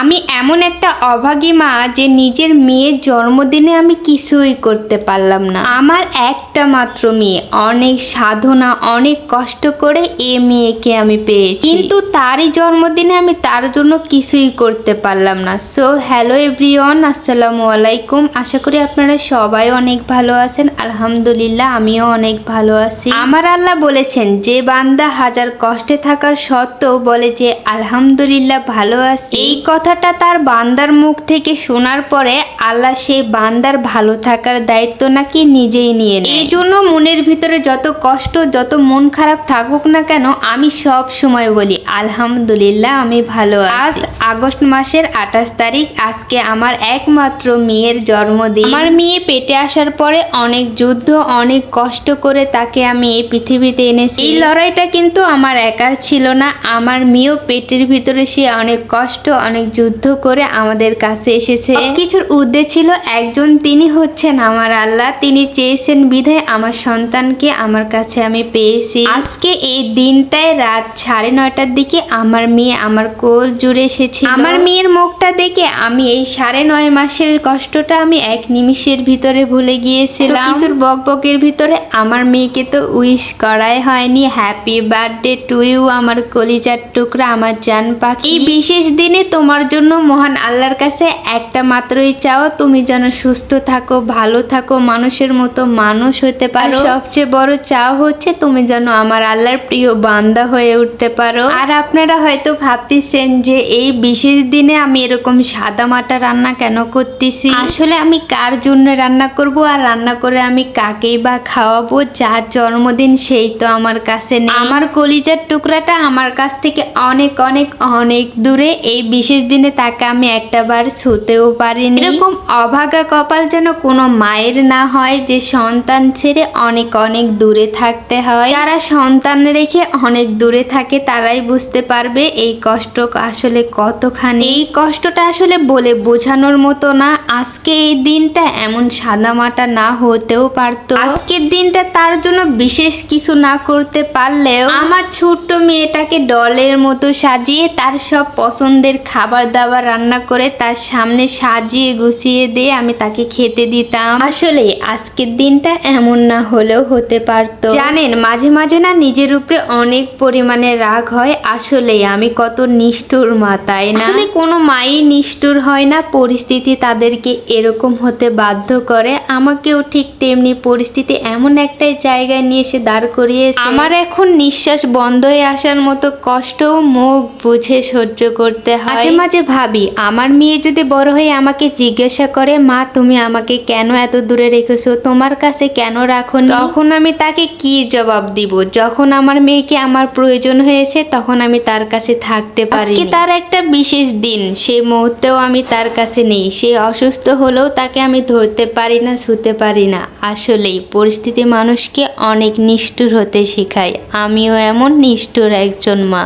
আমি এমন একটা অভাগী মা যে নিজের মেয়ের জন্মদিনে আমি কিছুই করতে পারলাম না। আমার একটা মাত্র মেয়ে। অনেক সাধনা, অনেক কষ্ট করে এ মেয়েকে আমি পেয়েছি। কিন্তু তারই জন্মদিনে আমি তার জন্য কিছুই করতে পারলাম না। সো হ্যালো এভরিওয়ান আসসালামু আলাইকুম। আশা করি আপনারা সবাই অনেক ভালো আছেন। আলহামদুলিল্লাহ, আমিও অনেক ভালো আছি। আমার আল্লাহ বলেছেন, যে বান্দা হাজার কষ্টে থাকার সত্ত্বেও বলে যে, আলহামদুলিল্লাহ, ভালো আছি এই কথাটা তার বান্দার মুখ থেকে শোনার পরে আল্লাহ সেই বান্দার ভালো থাকার দায়িত্ব নাকি নিজেই নিয়ে নেয়। এই জন্য মনের ভিতরে যত কষ্ট যত মন খারাপ থাকুক না কেন আমি সব সময় বলি আলহামদুলিল্লাহ আমি ভালো আজ আগস্ট মাসের আঠাশ তারিখ আজকে আমার একমাত্র মেয়ের জন্মদিন। আমার মেয়ে পেটে আসার পরে অনেক যুদ্ধ অনেক কষ্ট করে তাকে আমি এই পৃথিবীতে এনেছি। এই লড়াইটা কিন্তু আমার একার ছিল না আমার মেয়েও পেটের ভিতরে সে অনেক কষ্ট অনেক যুদ্ধ করে আমাদের কাছে এসেছে। কিছুর ঊর্ধ্বে ছিল একজন তিনি হচ্ছেন আমার আল্লাহ। তিনি চেয়েছেন বিধায় আমার সন্তানকে আমার কাছে আমি পেয়েছি। আজকে এই দিনটায় রাত সাড়ে নয়টার দিকে আমার মেয়ে আমার কোল জুড়ে এসেছে আমার মেয়ের মুখটা দেখে আমি এই সাড়ে নয় মাসের কষ্টটা আমি এক নিমিষের ভিতরে ভুলে গিয়েছিলাম। কিছুর বকবকের ভিতরে আমার মেয়েকে তো উইশ করাই হয়নি। হ্যাপি বার্থডে টু ইউ আমার কলিজার টুকরা আমার জান পাখি। এই বিশেষ দিনে তোমার জন্য মহান আল্লাহর কাছে একটা মাত্রই চাও তুমি যেন সুস্থ থাকো ভালো থাকো মানুষের মতো মানুষ হতে পারো। সবচেয়ে বড় চাও হচ্ছে তুমি যেন আমার আল্লাহর প্রিয় বান্দা হয়ে উঠতে পারো। আর আপনারা হয়তো ভাবতেছেন যে এই বিশেষ দিনে আমি এরকম সাদা মাটা রান্না কেন করতেছি? আসলে আমি কার জন্য রান্না করব আর রান্না করে আমি কাকেই বা খাওয়াবো? যার জন্মদিন সেই তো আমার কাছে নেই। আমার কলিজার টুকরাটা আমার কাছ থেকে অনেক অনেক অনেক দূরে। এই বিশেষ দিনে তাকে আমি একটা বার ছুতেও পারিনি। এরকম অভাগা কপাল যেন কোনো মায়ের না হয়, যে সন্তান ছেড়ে অনেক অনেক দূরে থাকতে হয়। যারা সন্তান রেখে অনেক দূরে থাকে, তারাই বুঝতে পারবে এই কষ্ট আসলে কতখানি। এই কষ্টটা আসলে বলে বোঝানোর মতো না। আজকে এই দিনটা এমন সাদামাটা না হতেও পারতো। আজকের দিনটা তার জন্য বিশেষ কিছু না করতে পারলেও, আমার ছোট্ট মেয়েটাকে ডলের মতো সাজিয়ে তার সব পছন্দের খাবার দাবার রান্না করে তার সামনে সাজিয়ে গুছিয়ে দিয়ে আমি তাকে খেতে দিতাম। আসলে আজকের দিনটা এমন না হলেও হতে পারতো। জানেন, মাঝে মাঝে না নিজের উপরে অনেক পরিমাণে রাগ হয়। আসলে আমি কত নিষ্ঠুর মা, তাই না? আসলে কোনো মাই নিষ্ঠুর হয় না। পরিস্থিতি তাদেরকে এরকম হতে বাধ্য করে। আমাকেও ঠিক তেমনি পরিস্থিতি এমন একটা জায়গায় নিয়ে এসে দাঁড় করিয়েছে। আমার এখন নিঃশ্বাস বন্ধ হয়ে আসার মতো কষ্ট মুখ বুঝে সহ্য করতে হয়। মাঝে ভাবি আমার মেয়ে যদি বড় হয়ে আমাকে জিজ্ঞাসা করে মা তুমি আমাকে কেন এত দূরে রেখেছো? তোমার কাছে কেন রাখো তখন আমি তাকে কি জবাব দিব? যখন আমার মেয়েকে আমার প্রয়োজন হয়েছে তখন আমি তার কাছে থাকতে পারি তার একটা বিশেষ দিন। সে মুহূর্তেও আমি তার কাছে নেই। সে অসুস্থ হলেও তাকে আমি ধরতে পারি না শুতে পারি না। আসলেই পরিস্থিতি মানুষকে অনেক নিষ্ঠুর হতে শেখায়। আমিও এমন নিষ্ঠুর একজন মা।